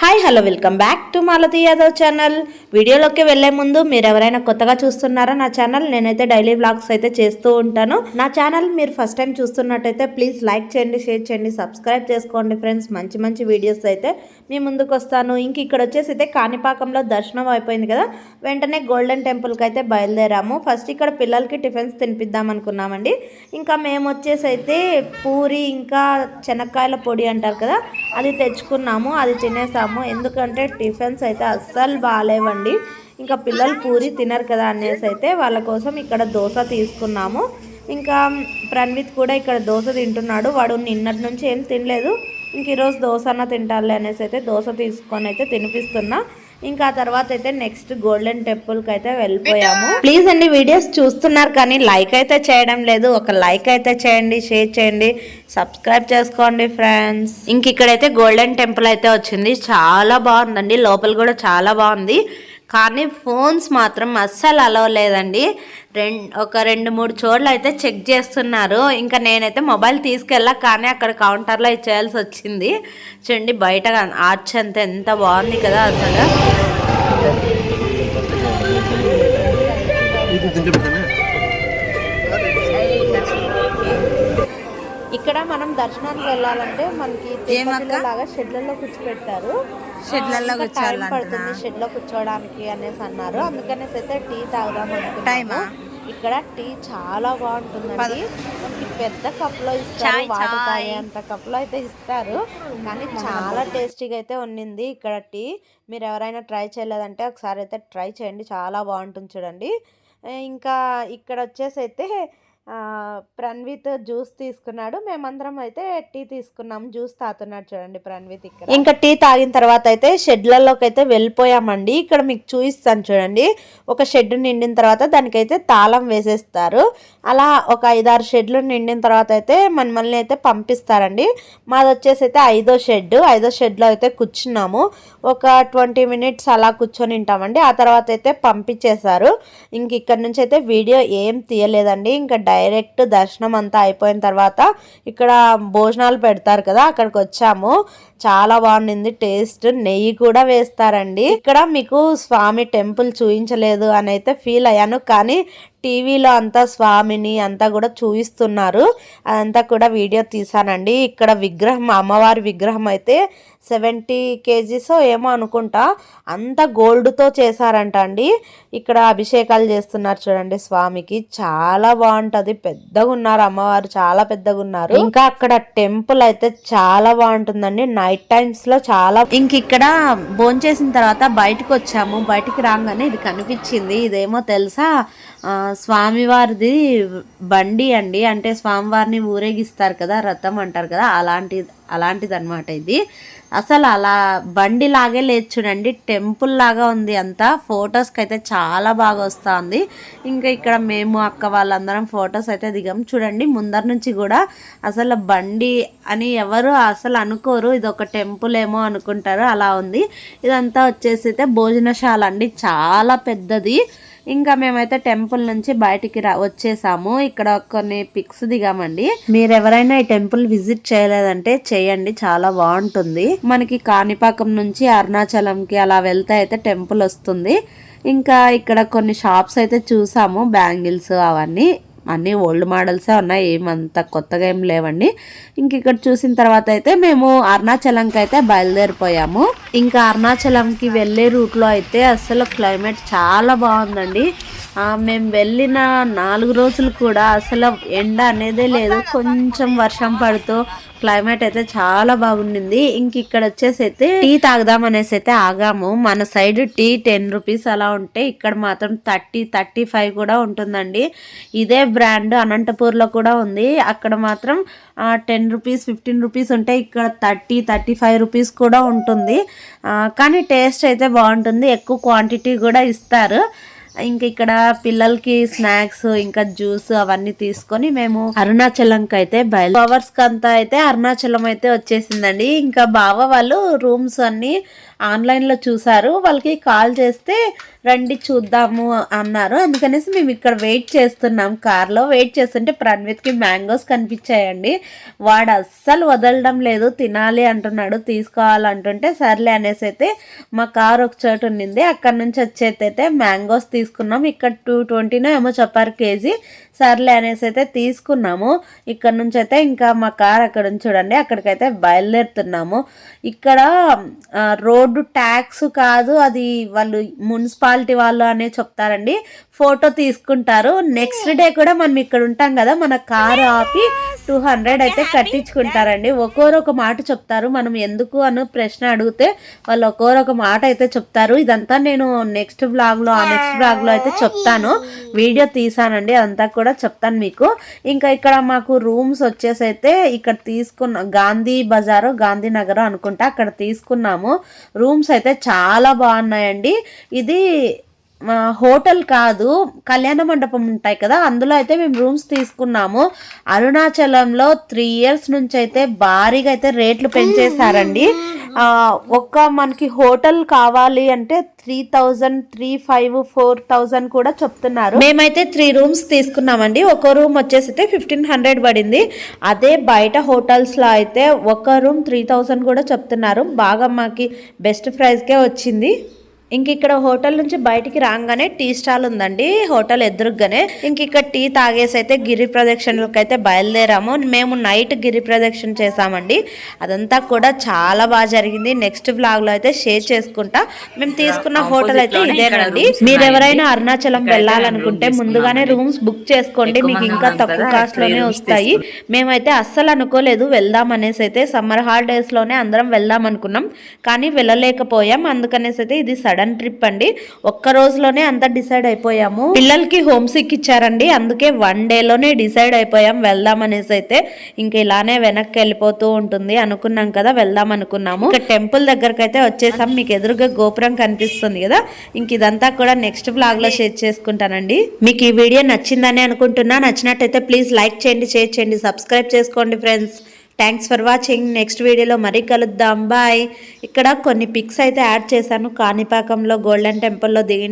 Hi hello welcome back to Malathi Yadav channel. వీడియోలోకి వెళ్ళే ముందు మీరు ఎవరైనా కొత్తగా చూస్తున్నారా నా ఛానల్? నేనైతే డైలీ వ్లాగ్స్ అయితే చేస్తూ ఉంటాను. నా ఛానల్ మీరు ఫస్ట్ టైం చూస్తున్నట్టయితే ప్లీజ్ లైక్ చేయండి షేర్ చేయండి సబ్స్క్రైబ్ చేసుకోండి ఫ్రెండ్స్. మంచి మంచి వీడియోస్ అయితే మీ ముందుకు వస్తాను. ఇంక ఇక్కడ వచ్చేసి అయితే కాణిపాకంలో దర్శనం అయిపోయింది కదా. వెంటనే గోల్డెన్ టెంపుల్కి అయితే బయలుదేరాము. ఫస్ట్ ఇక్కడ పిల్లలకి టిఫిన్స్ తినిపిద్దాం అనుకున్నామండి. ఇంకా మేము వచ్చేసి అయితే పూరి ఇంకా శనక్కాయల పొడి అంటారు కదా అది తెచ్చుకున్నాము. అది తినేసాము. ఎందుకంటే టిఫిన్స్ అయితే అస్సలు బాగాలేవండి ఇంకా పిల్లలు పూరి తినరు కదా అనేసి అయితే వాళ్ళ కోసం ఇక్కడ దోశ తీసుకున్నాము. ఇంకా ప్రణ్విత్ కూడా ఇక్కడ దోశ తింటున్నాడు. వాడు నిన్నటి నుంచి ఏం తినలేదు. ఇంక ఈరోజు దోశ అన్న తింటాలి అనేసి అయితే దోశ తీసుకొని అయితే తినిపిస్తున్నా. ఇంకా తర్వాత అయితే నెక్స్ట్ గోల్డెన్ టెంపుల్కి అయితే వెళ్ళిపోయాము. ప్లీజ్ అండి వీడియోస్ చూస్తున్నారు కానీ లైక్ అయితే చేయడం లేదు. ఒక లైక్ అయితే చేయండి షేర్ చేయండి సబ్స్క్రైబ్ చేసుకోండి ఫ్రెండ్స్ ఇంక ఇక్కడైతే గోల్డెన్ టెంపుల్ అయితే వచ్చింది. చాలా బాగుందండి. లోపల కూడా చాలా బాగుంది. కానీ ఫోన్స్ మాత్రం అస్సలు అలవ్ లేదండి. రెండు ఒక రెండు మూడు చోట్ల అయితే చెక్ చేస్తున్నారు. ఇంకా నేనైతే మొబైల్ తీసుకెళ్ళా కానీ అక్కడ కౌంటర్లో ఇచ్చేయాల్సి వచ్చింది. చూడండి బయట ఆర్చ్ అంత ఎంత బాగుంది కదా అసలు. ఇది ఇక్కడ మనం దర్శనానికి వెళ్ళాలంటే మనకి లాగా షెడ్లలో కూర్చోపెట్టారు షెడ్లలో? పడుతుంది షెడ్లో కూర్చోవడానికి అనేసి అన్నారు. అందుకనేసి అయితే టీ తాగుదాం టైమా? ఇక్కడ టీ చాలా బాగుంటుందండి. మనకి పెద్ద కప్లో ఇస్తారు వాటర్. తాగేంత కప్లో అయితే ఇస్తారు. కానీ చాలా టేస్టీగా అయితే ఉన్నింది ఇక్కడ టీ. మీరు ఎవరైనా ట్రై చేయలేదంటే ఒకసారి అయితే ట్రై చేయండి. చాలా బాగుంటుంది చూడండి. ఇంకా ఇక్కడ వచ్చేసి అయితే ప్రణ్విత్ జ్యూస్ తీసుకున్నాడు. మేమందరం అయితే టీ తీసుకున్నాం. జ్యూస్ తాగుతున్నాడు చూడండి ప్రణ్విత్ ఇక్కడ. ఇంకా టీ తాగిన తర్వాత అయితే షెడ్లలోకి అయితే వెళ్ళిపోయామండి. ఇక్కడ మీకు చూపిస్తాను చూడండి. ఒక షెడ్ నిండిన తర్వాత దానికైతే తాళం వేసేస్తారు. అలా ఒక ఐదారు షెడ్లు నిండిన తర్వాత అయితే మనల్ని అయితే పంపిస్తారండి. మాది వచ్చేసి అయితే ఐదో షెడ్. ఐదో షెడ్లో అయితే కూర్చున్నాము. ఒక ట్వంటీ మినిట్స్ అలా కూర్చొని ఉంటామండి. ఆ తర్వాత అయితే పంపించేశారు. ఇంక ఇక్కడ నుంచి అయితే వీడియో ఏం తీయలేదండి. ఇంకా డైరెక్ట్ దర్శనం అంతా అయిపోయిన తర్వాత ఇక్కడ భోజనాలు పెడతారు కదా అక్కడికి వచ్చాము. చాలా బాగుండింది టేస్ట్. నెయ్యి కూడా వేస్తారండి. ఇక్కడ మీకు స్వామి టెంపుల్ చూపించలేదు అని అయితే ఫీల్ అయ్యాను. కానీ టీవీలో అంతా స్వామిని అంతా కూడా చూపిస్తున్నారు అదంతా కూడా వీడియో తీసానండి ఇక్కడ విగ్రహం అమ్మవారి విగ్రహం అయితే సెవెంటీ కేజీస్ ఏమో అనుకుంటా. అంతా గోల్డ్తో చేశారంట అండి. ఇక్కడ అభిషేకాలు చేస్తున్నారు చూడండి స్వామికి. చాలా బాగుంటుంది. పెద్దగా ఉన్నారు అమ్మవారు. చాలా పెద్దగా ఉన్నారు. ఇంకా అక్కడ టెంపుల్ అయితే చాలా బాగుంటుందండి. నైట్ టైమ్స్లో చాలా ఇంక ఇక్కడ భోంచేసిన తర్వాత బయటకు వచ్చాము బయటికి రాగానే ఇది కనిపించింది. ఇదేమో తెలుసా? స్వామివారిది బండి అండి. అంటే స్వామివారిని ఊరేగిస్తారు కదా రథం అంటారు కదా అలాంటి అలాంటిది అనమాట ఇది. అసలు అలా బండి లాగే లేదు చూడండి. టెంపుల్ లాగా ఉంది అంతా. ఫొటోస్కి అయితే చాలా బాగా వస్తూ ఉంది ఇంకా ఇక్కడ మేము అక్క వాళ్ళందరం ఫొటోస్ అయితే దిగాం. చూడండి ముందర నుంచి కూడా అసలు బండి అని ఎవరు అసలు అనుకోరు. ఇది ఒక టెంపుల్ ఏమో అనుకుంటారు. అలా ఉంది. ఇదంతా వచ్చేసి అయితే భోజనశాల అండి. చాలా పెద్దది. ఇంకా మేమైతే టెంపుల్ నుంచి బయటికి రా వచ్చేసాము. ఇక్కడ కొన్ని పిక్స్ దిగామండి. మీరు ఎవరైనా ఈ టెంపుల్ విజిట్ చేయలేదంటే చేయండి చాలా బాగుంటుంది. మనకి కాణిపాకం నుంచి అరుణాచలంకి అలా వెళ్తే అయితే టెంపుల్ వస్తుంది. ఇంకా ఇక్కడ కొన్ని షాప్స్ అయితే చూసాము బ్యాంగిల్స్ అవన్నీ. అన్నీ ఓల్డ్ మోడల్సే ఉన్నాయి ఏమంత కొత్తగా ఏం లేవండి. ఇంక ఇక్కడ చూసిన తర్వాత అయితే మేము అరుణాచలంకి అయితే బయలుదేరిపోయాము. ఇంకా అరుణాచలంకి వెళ్ళే రూట్లో అయితే అసలు క్లైమేట్ చాలా బాగుందండి. మేము వెళ్ళిన నాలుగు రోజులు కూడా అసలు ఎండ అనేదే లేదు. కొంచెం వర్షం పడుతూ క్లైమేట్ అయితే చాలా బాగుండింది. ఇంక ఇక్కడ వచ్చేసి అయితే టీ తాగుదాం అనేసి అయితే ఆగాము. మన సైడ్ టీ టెన్ రూపీస్ అలా ఉంటే ఇక్కడ మాత్రం థర్టీ థర్టీ ఫైవ్ కూడా ఉంటుందండి. ఇదే బ్రాండ్ అనంతపూర్లో కూడా ఉంది. అక్కడ మాత్రం టెన్ రూపీస్ ఫిఫ్టీన్ రూపీస్ ఉంటే ఇక్కడ థర్టీ థర్టీ ఫైవ్ రూపీస్ కూడా ఉంటుంది. కానీ టేస్ట్ అయితే బాగుంటుంది. ఎక్కువ క్వాంటిటీ కూడా ఇస్తారు. ఇంకా ఇక్కడ పిల్లలకి స్నాక్స్ ఇంకా జ్యూస్ అవన్నీ తీసుకొని మేము అరుణాచలంకి అయితే బయలు అవర్స్ అంతా అయితే అరుణాచలం అయితే వచ్చేసిందండి. ఇంకా బావ వాళ్ళు రూమ్స్ అన్ని ఆన్లైన్లో చూసారు వాళ్ళకి కాల్ చేస్తే రండి చూద్దాము అన్నారు. అందుకనేసి మేము ఇక్కడ వెయిట్ చేస్తున్నాం కార్లో. వెయిట్ చేస్తుంటే ప్రణ్విత్కి మ్యాంగోస్ కనిపించాయండి. వాడు అస్సలు వదలడం లేదు. తినాలి అంటున్నాడు. తీసుకోవాలంటుంటే సర్లే అనేసి అయితే మా కార్ ఒక చోటు ఉండింది అక్కడ నుంచి వచ్చేటైతే మ్యాంగోస్ తీసుకున్నాం. ఇక్కడ టూ ట్వంటీనో ఏమో చెప్పారు కేజీ. సర్లే అనేసి అయితే తీసుకున్నాము. ఇక్కడ నుంచి అయితే ఇంకా మా కార్ అక్కడ నుంచి చూడండి. అక్కడికైతే బయలుదేరుతున్నాము. ఇక్కడ రోడ్ రోడ్డు ట్యాక్స్ కాదు అది వాళ్ళు మున్సిపాలిటీ వాళ్ళు అనే చెప్తారండి. ఫోటో తీసుకుంటారు. నెక్స్ట్ డే కూడా మనం ఇక్కడ ఉంటాం కదా మన కారు ఆపి టూ హండ్రెడ్ అయితే కట్టించుకుంటారండి. ఒక్కోరు ఒక మాట చెప్తారు. మనం ఎందుకు అని ప్రశ్న అడిగితే వాళ్ళు ఒక్కోరు ఒక మాట అయితే చెప్తారు. ఇదంతా నేను నెక్స్ట్ బ్లాగ్లో ఆ నెక్స్ట్ బ్లాగ్లో అయితే చెప్తాను. వీడియో తీసానండి అదంతా కూడా చెప్తాను మీకు. ఇంకా ఇక్కడ మాకు రూమ్స్ వచ్చేసి అయితే ఇక్కడ తీసుకున్న గాంధీ బజారు గాంధీ నగర్ అనుకుంటా అక్కడ తీసుకున్నాము. రూమ్స్ అయితే చాలా బాగున్నాయండి. ఇది హోటల్ కాదు కళ్యాణ మండపం ఉంటాయి కదా అందులో అయితే మేము రూమ్స్ తీసుకున్నాము. అరుణాచలంలో త్రీ ఇయర్స్ నుంచి అయితే భారీగా అయితే రేట్లు పెంచేశారండి. ఒక ఒక్క మనకి హోటల్ కావాలి అంటే three thousand three five four thousand కూడా చెప్తున్నారు. మేమైతే త్రీ రూమ్స్ తీసుకున్నామండి. ఒక రూమ్ వచ్చేసి అయితే ఫిఫ్టీన్ హండ్రెడ్ పడింది. అదే బయట హోటల్స్లో అయితే ఒక రూమ్ త్రీ థౌజండ్ కూడా చెప్తున్నారు. బాగా మాకి బెస్ట్ ప్రైస్కే వచ్చింది. ఇంక ఇక్కడ హోటల్ నుంచి బయటికి రాగానే టీ స్టాల్ ఉందండి. హోటల్ ఎదురుగానే ఇంక ఇక్కడ టీ తాగేసి అయితే గిరి ప్రదక్షిణలకు అయితే బయలుదేరాము. మేము నైట్ గిరి ప్రదక్షిణ చేసామండి అదంతా కూడా చాలా బాగా జరిగింది. నెక్స్ట్ బ్లాగ్లో అయితే షేర్ చేసుకుంటా. మేము తీసుకున్న హోటల్ అయితే ఇదేనండి. మీరు ఎవరైనా అరుణాచలం వెళ్ళాలనుకుంటే ముందుగానే రూమ్స్ బుక్ చేసుకోండి. మీకు ఇంకా తక్కువ కాస్ట్లోనే వస్తాయి. మేమైతే అస్సలు అనుకోలేదు వెళ్దాం అనేసి అయితే. సమ్మర్ హాలిడేస్లోనే అందరం వెళ్దాం అనుకున్నాం. కానీ వెళ్ళలేకపోయాం. అందుకనేసి అయితే ఇది సడన్ ట్రిప్ అండి. ఒక్క రోజులోనే అంతా డిసైడ్ అయిపోయాము. పిల్లలకి హోమ్ సిక్ ఇచ్చారండి. అందుకే వన్ డేలోనే డిసైడ్ అయిపోయాం. వెళ్దాం అనేసి అయితే ఇంకా ఇలానే వెనక్కి వెళ్ళిపోతూ ఉంటుంది అనుకున్నాం కదా వెళ్దాం అనుకున్నాము. ఇక టెంపుల్ దగ్గరకు అయితే వచ్చేసాం. మీకు ఎదురుగా గోపురం కనిపిస్తుంది కదా ఇంక ఇదంతా కూడా నెక్స్ట్ బ్లాగ్లో షేర్ చేసుకుంటానండి. మీకు ఈ వీడియో నచ్చిందని అనుకుంటున్నా. నచ్చినట్టయితే ప్లీజ్ లైక్ చేయండి షేర్ చేయండి సబ్స్క్రైబ్ చేసుకోండి friends. Thanks for watching next వీడియోలో మరీ కలుద్దాం. బాయ్ ఇక్కడ కొన్ని పిక్స్ అయితే యాడ్ చేశాను. కాణిపాకంలో గోల్డెన్ టెంపుల్లో దిగి